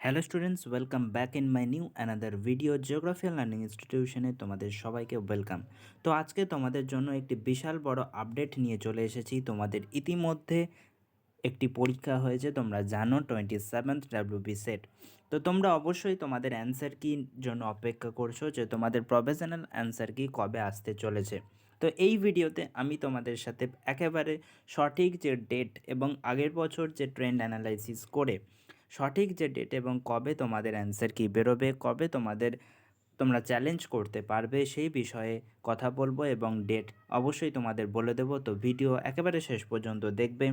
Hello students welcome back in my new another video geographical learning ইনস্টিটিউশনে তোমাদের সবাইকে welcome তো আজকে তোমাদের জন্য একটি বিশাল বড় আপডেট নিয়ে চলে এসেছি। তোমাদের ইতিমধ্যে একটি পরীক্ষা হয়েছে, তোমরা জানো টোয়েন্টি সেভেন্থ ডাব্লিউবি সেট তো তোমরা অবশ্যই তোমাদের অ্যান্সার কি জন্য অপেক্ষা করছ, যে তোমাদের প্রফেশনাল অ্যান্সার কি কবে আসতে চলেছে। তো এই ভিডিওতে আমি তোমাদের সাথে একেবারে সঠিক যে ডেট এবং আগের বছর যে ট্রেন্ড অ্যানালাইসিস করে সঠিক যে ডেট এবং কবে তোমাদের অ্যান্সার কি বেরোবে, কবে তোমাদের তোমরা চ্যালেঞ্জ করতে পারবে সেই বিষয়ে কথা বলব এবং ডেট অবশ্যই তোমাদের বলে দেবো। তো ভিডিও একেবারে শেষ পর্যন্ত দেখবে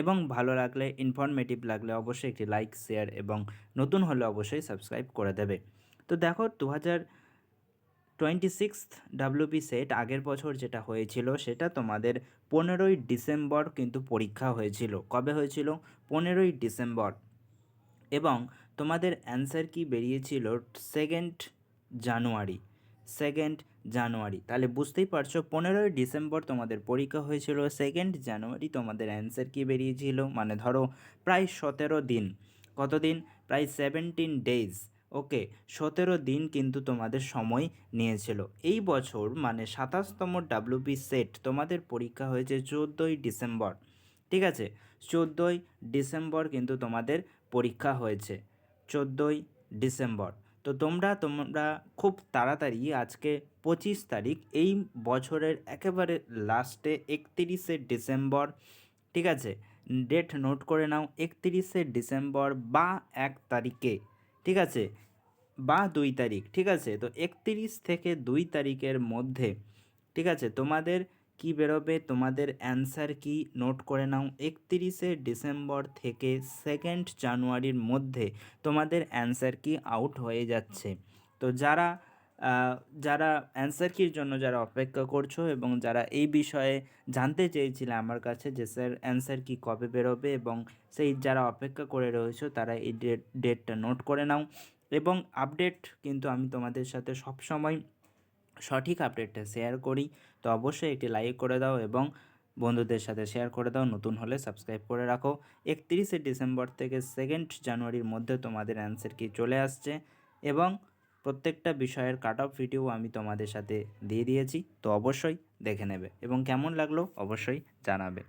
এবং ভালো লাগলে ইনফরমেটিভ লাগলে অবশ্যই একটি লাইক শেয়ার এবং নতুন হলে অবশ্যই সাবস্ক্রাইব করে দেবে। তো দেখো দু হাজার টোয়েন্টি সিক্স ডাব্লিউবি সেট আগের বছর যেটা হয়েছিল সেটা তোমাদের পনেরোই ডিসেম্বর কিন্তু পরীক্ষা হয়েছিল। কবে হয়েছিল? পনেরোই ডিসেম্বর। এবং তোমাদের অ্যান্সার কি বেরিয়েছিল সেকেন্ড জানুয়ারি সেকেন্ড জানুয়ারি। তাহলে বুঝতেই পারছ, পনেরোই ডিসেম্বর তোমাদের পরীক্ষা হয়েছিল সেকেন্ড জানুয়ারি তোমাদের অ্যান্সার কি বেরিয়েছিল? মানে ধরো প্রায় সতেরো দিন। কতদিন? প্রায় সেভেন্টিন ডেজ ওকে সতেরো দিন কিন্তু তোমাদের সময় নিয়েছিল। এই বছর মানে সাতাশতম ডাব্লিউবি সেট তোমাদের পরীক্ষা হয়েছে চোদ্দোই ডিসেম্বর। ঠিক আছে? চোদ্দোই ডিসেম্বর কিন্তু তোমাদের পরীক্ষা হয়েছে। চোদ্দোই ডিসেম্বর। তো তোমরা তোমরা খুব তাড়াতাড়ি আজকে পঁচিশ তারিখ, এই বছরের একেবারে লাস্টে একতিরিশে ডিসেম্বর, ঠিক আছে? ডেট নোট করে নাও, একতিরিশে ডিসেম্বর বা এক তারিখে, ঠিক আছে? বা দুই তারিখ, ঠিক আছে? তো একতিরিশ থেকে দুই তারিখের মধ্যে, ঠিক আছে? তোমাদের কি বেরোবে? তোমাদের অ্যান্সার কি? নোট করে নাও। একতিরিশে ডিসেম্বর থেকে সেকেন্ড জানুয়ারির মধ্যে তোমাদের অ্যান্সার কি আউট হয়ে যাচ্ছে। তো যারা যারা অ্যান্সার কির জন্য যারা অপেক্ষা করছ এবং যারা এই বিষয়ে জানতে চেয়েছিলে আমার কাছে যে স্যার অ্যান্সার কি কবে বেরোবে এবং সেই যারা অপেক্ষা করে রয়েছো তারা এই ডেট ডেটটা নোট করে নাও। এবং আপডেট কিন্তু আমি তোমাদের সাথে সবসময় সঠিক আপডেটটা শেয়ার করি, তো অবশ্যই একটি লাইক করে দাও এবং বন্ধুদের সাথে শেয়ার করে দাও। নতুন হলে সাবস্ক্রাইব করে রাখো। একত্রিশে ডিসেম্বর থেকে সেকেন্ড জানুয়ারির মধ্যে তোমাদের অ্যান্সার কি চলে আসছে এবং প্রত্যেকটা বিষয়ের কাট অফ ভিডিও আমি তোমাদের সাথে দিয়ে দিয়েছি, তো অবশ্যই দেখে নেবে এবং কেমন লাগল অবশ্যই জানাবে।